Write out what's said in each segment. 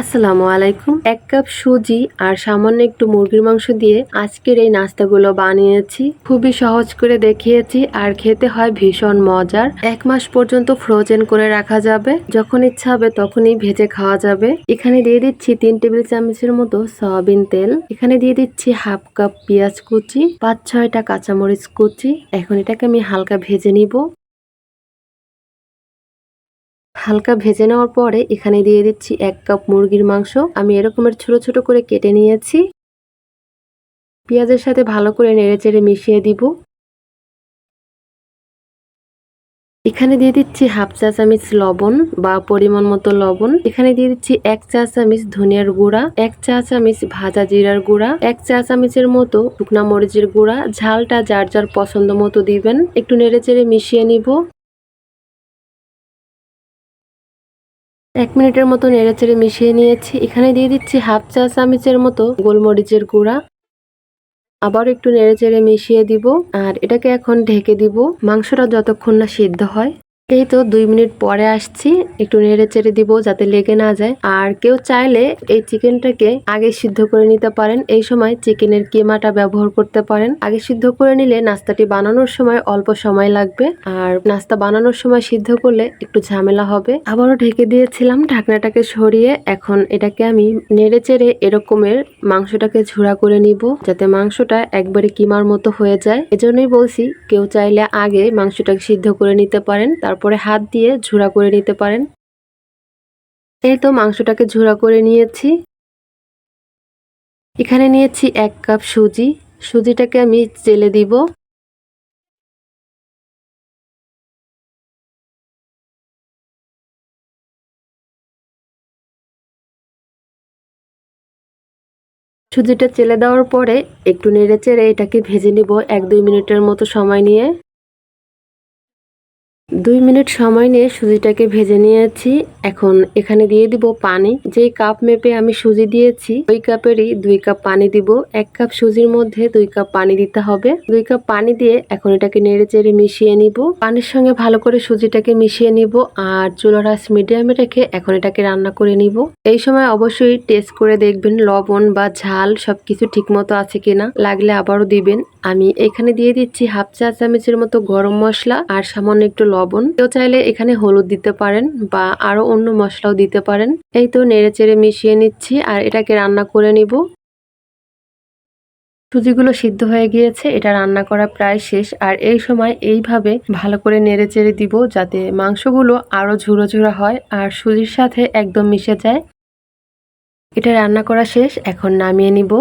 আসসালামু আলাইকুম। এক কাপ সুজি আর সামান্য একটু মুরগির মাংস দিয়ে আজকের এই নাস্তাগুলো বানিয়েছি। খুবই সহজ করে দেখিয়েছি আর খেতে হয় ভীষণ মজার। এক মাস পর্যন্ত ফ্রোজেন করে রাখা যাবে। যখন ইচ্ছা হবে তখনই ভেজে খাওয়া যাবে। এখানে দিয়ে দিচ্ছি তিন টেবিল চামচের মতো সয়াবিন তেল। এখানে দিয়ে দিচ্ছি হাফ কাপ পেঁয়াজ কুচি, পাঁচ ছয়টা কাঁচামরিচ কুচি। এখন এটাকে আমি হালকা ভেজে নিব। হালকা ভেজে নেওয়ার পরে এখানে দিয়ে দিচ্ছি এক কাপ মুরগির মাংস। আমি এরকমের ছোট ছোট করে কেটে নিয়েছি। পেঁয়াজের সাথে ভালো করে নেড়ে চেড়ে মিশিয়ে দিব। এখানে দিয়ে দিচ্ছি হাফ চা চামিচ লবণ বা পরিমাণ মতো লবণ। এখানে দিয়ে দিচ্ছি এক চা চামিচ ধনিয়ার গুঁড়া, এক চা চামিচ ভাজা জিরার গুঁড়া, এক চা চামিচের মতো শুকনা মরিচের গুঁড়া। ঝালটা যার যার পছন্দ মতো দিবেন। একটু নেড়ে চেড়ে মিশিয়ে নিব। এক মিনিটের মতো নেড়েচেড়ে মিশিয়ে নিয়েছি। এখানে দিয়ে দিচ্ছি হাফ চা চামচের মতো গোলমরিচের গুঁড়া। আবার একটু নেড়েচেড়ে মিশিয়ে দিব। আর এটাকে এখন ঢেকে দিব। মাংসটা যতক্ষণ না সিদ্ধ হয়। এই তো দুই মিনিট পরে আসছি। একটু নেড়ে চেড়ে দিব যাতে লেগে না যায়। আর কেউ চাইলে এই চিকেনটাকে আগে সিদ্ধ করে নিতে পারেন। এই সময় চিকেনের কেমাটা ব্যবহার করতে পারেন। আগে সিদ্ধ করে নিলে নাস্তাটি বানানোর সময় অল্প সময় লাগবে। আর নাস্তা বানানোর সময় সিদ্ধ করলে একটু ঝামেলা হবে। আবারও ঢেকে দিয়েছিলাম ঢাকনাটাকে সরিয়ে। এখন এটাকে আমি নেড়ে চেড়ে এরকমের মাংসটাকে ঝুড়া করে নিব যাতে মাংসটা একবারে কিমার মতো হয়ে যায়। এজন্যই বলছি, কেউ চাইলে আগে মাংসটাকে সিদ্ধ করে নিতে পারেন। তারপর তারপরে হাত দিয়ে ঝুড়া করে নিতে পারেন। এই তো মাংসটাকে ঝুড়া করে নিয়েছি। এখানে নিয়েছি এক কাপ সুজি। সুজিটাকে আমি জেলে দিব। সুজিটা চেলে দেওয়ার পরে একটু নেড়ে চেড়ে এটাকে ভেজে নিব এক দুই মিনিটের মতো সময় নিয়ে। দুই মিনিট সময় নিয়ে সুজিটাকে ভেজে নিয়েছি। এখন এখানে দিয়ে দিব পানি। যেই কাপ মেপে আমি সুজি দিয়েছি, ওই কাপেরই দুই কাপ পানি দিব। এক কাপ সুজির মধ্যে দুই কাপ পানি দিতে হবে। দুই কাপ পানি দিয়ে এখন এটাকে নেড়ে চেড়ে মিশিয়ে নিব। পানির সঙ্গে ভালো করে সুজিটাকে মিশিয়ে নিব আর চুলার আঁচ মিডিয়ামে রেখে এখন এটাকে রান্না করে নিব। এই সময় অবশ্যই টেস্ট করে দেখবেন লবণ বা ঝাল সবকিছু ঠিক মতো আছে কিনা। লাগলে আবারও দিবেন। আমি এখানে দিয়ে দিচ্ছি হাফ চা চামচের মতো গরম মশলা আর সামান্য একটু লবণ কেউ চাইলে এখানে হলুদ দিতে পারেন বা আরও অন্য মশলাও দিতে পারেন। এই তো নেড়ে চেড়ে মিশিয়ে নিচ্ছি আর এটাকে রান্না করে নিব। সুজিগুলো সিদ্ধ হয়ে গিয়েছে, এটা রান্না করা প্রায় শেষ। আর এই সময় এইভাবে ভালো করে নেড়ে চেড়ে দিব যাতে মাংসগুলো আরও ঝুড়ো ঝুড়ো হয় আর সুজির সাথে একদম মিশে যায়। এটা রান্না করা শেষ, এখন নামিয়ে নিব।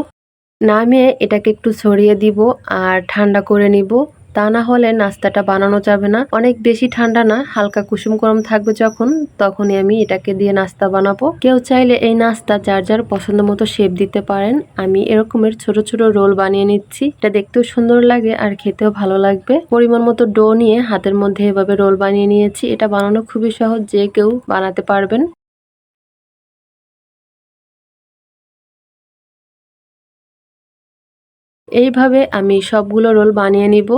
নামিয়ে এটাকে একটু ছড়িয়ে দিব আর ঠান্ডা করে নিব। তা না হলে নাস্তাটা বানানো যাবে না। অনেক বেশি ঠান্ডা না, হালকা কুসুম গরম থাকবে যখন, তখনই আমি এটাকে দিয়ে নাস্তা বানাবো। কেউ চাইলে এই নাস্তা যার যার পছন্দ মতো শেপ দিতে পারেন। আমি এরকমের ছোট ছোট রোল বানিয়ে নিচ্ছি। এটা দেখতেও সুন্দর লাগে আর খেতেও ভালো লাগবে। পরিমাণ মতো ডো নিয়ে হাতের মধ্যে এভাবে রোল বানিয়ে নিয়েছি। এটা বানানো খুবই সহজ, যে কেউ বানাতে পারবেন। এইভাবে আমি সবগুলো রোল বানিয়ে নিব।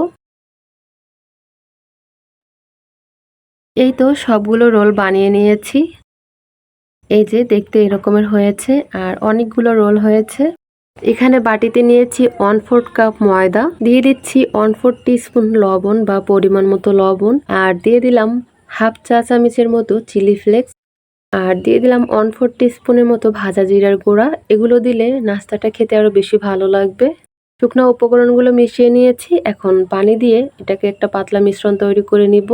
এই তো সবগুলো রোল বানিয়ে নিয়েছি। এই যে দেখতে এরকমের হয়েছে আর অনেকগুলো রোল হয়েছে। এখানে বাটিতে নিয়েছি ওয়ান ফোর্থ কাপ ময়দা, দিয়ে দিচ্ছি ওয়ান ফোর স্পুন লবণ বা পরিমাণ মতো লবণ আর দিয়ে দিলাম হাফ চা চামিচের মতো চিলি ফ্লেক্স আর দিয়ে দিলাম ওয়ান ফোর স্পুনের মতো ভাজা জিরার গুঁড়া। এগুলো দিলে নাস্তাটা খেতে আরও বেশি ভালো লাগবে। শুকনো উপকরণগুলো মিশিয়ে নিয়েছি। এখন পানি দিয়ে এটাকে একটা পাতলা মিশ্রণ তৈরি করে নিব।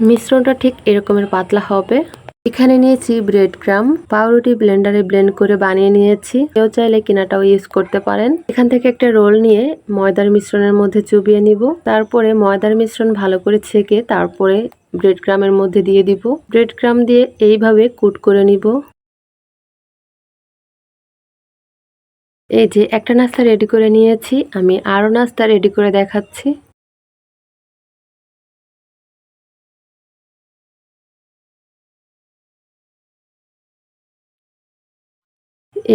মিশ্রণটা ঠিক এরকমের পাতলা হবে। এখানে নিয়েছি ব্রেড ক্রাম পাউরুটি ব্লেন্ডারে ব্লেন্ড করে বানিয়ে নিয়েছি। কেউ চাইলে কিনাটাও ইউজ করতে পারেন। এখান থেকে একটা রোল নিয়ে ময়দার মিশ্রণের মধ্যে চুবিয়ে নিব। তারপরে ময়দার মিশ্রণ ভালো করে ছেঁকে তারপরে ব্রেড ক্রামের মধ্যে দিয়ে দিব। ব্রেড ক্রাম দিয়ে এইভাবে কুট করে নিব। এই যে একটা নাস্তা রেডি করে নিয়েছি। আমি আরও নাস্তা রেডি করে দেখাচ্ছি।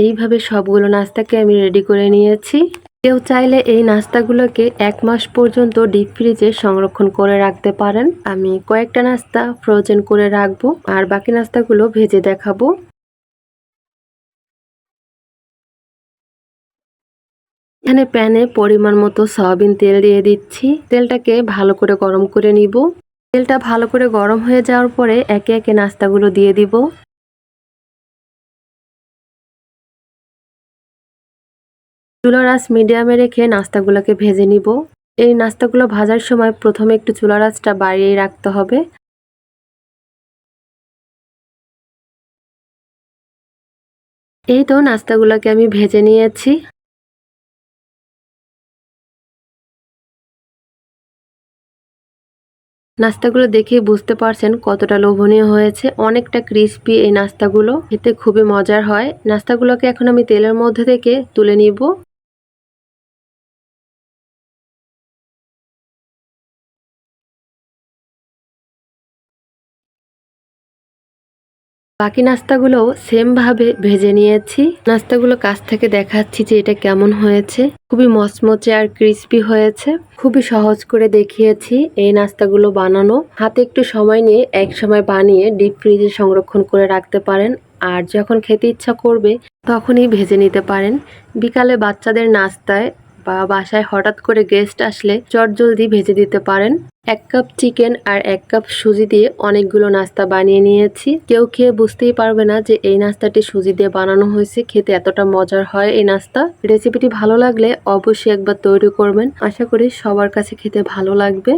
এইভাবে সবগুলো নাস্তাকে আমি রেডি করে নিয়েছি। কেউ চাইলে এই নাস্তাগুলোকে এক মাস পর্যন্ত ডিপ ফ্রিজে সংরক্ষণ করে রাখতে পারেন। আমি কয়েকটা নাস্তা ফ্রোজেন করে রাখব আর বাকি নাস্তাগুলো ভেজে দেখাবো। এখানে প্যানে পরিমাণ মতো সয়াবিন তেল দিয়ে দিচ্ছি। তেলটাকে ভালো করে গরম করে নিব। তেলটা ভালো করে গরম হয়ে যাওয়ার পরে একে একে নাস্তাগুলো দিয়ে দিব। চুলার আঁচ মিডিয়ামে রেখে নাস্তাগুলোকে ভেজে নিব। এই নাস্তাগুলো ভাজার সময় প্রথমে একটু চুলার আঁচটা বাড়িয়ে রাখতে হবে। এই তো নাস্তাগুলোকে আমি ভেজে নিয়েছি। নাস্তাগুলো দেখে বুঝতে পারছেন কতটা লোভনীয় হয়েছে, অনেকটা ক্রিস্পি এই নাস্তাগুলো। খেতে খুবই মজার হয়। নাস্তাগুলোকে এখন আমি তেলের মধ্যে থেকে তুলে নিব। বাকি নাস্তাগুলো সেম ভাবে ভেজে নিয়েছি। নাস্তাগুলো কাছ থেকে দেখাচ্ছি যে এটা কেমন হয়েছে। খুবই মচমচে আর ক্রিস্পি হয়েছে। খুবই সহজ করে দেখিয়েছি এই নাস্তাগুলো বানানো। হাতে একটু সময় নিয়ে এক সময় বানিয়ে ডিপ ফ্রিজে সংরক্ষণ করে রাখতে পারেন। আর যখন খেতে ইচ্ছা করবে, তখনই ভেজে নিতে পারেন। বিকালে বাচ্চাদের নাস্তায় বা বাসায় হঠাৎ করে গেস্ট আসলে চট জলদি ভেজে দিতে পারেন। এক কাপ চিকেন আর এক কাপ সুজি দিয়ে অনেকগুলো নাস্তা বানিয়ে নিয়েছি। কেউ খেয়ে বুঝতেই পারবে না যে এই নাস্তাটি সুজি দিয়ে বানানো হয়েছে। খেতে এতটা মজার হয় এই নাস্তা। রেসিপিটি ভালো লাগলে অবশ্যই একবার তৈরি করবেন। আশা করি সবার কাছে খেতে ভালো লাগবে।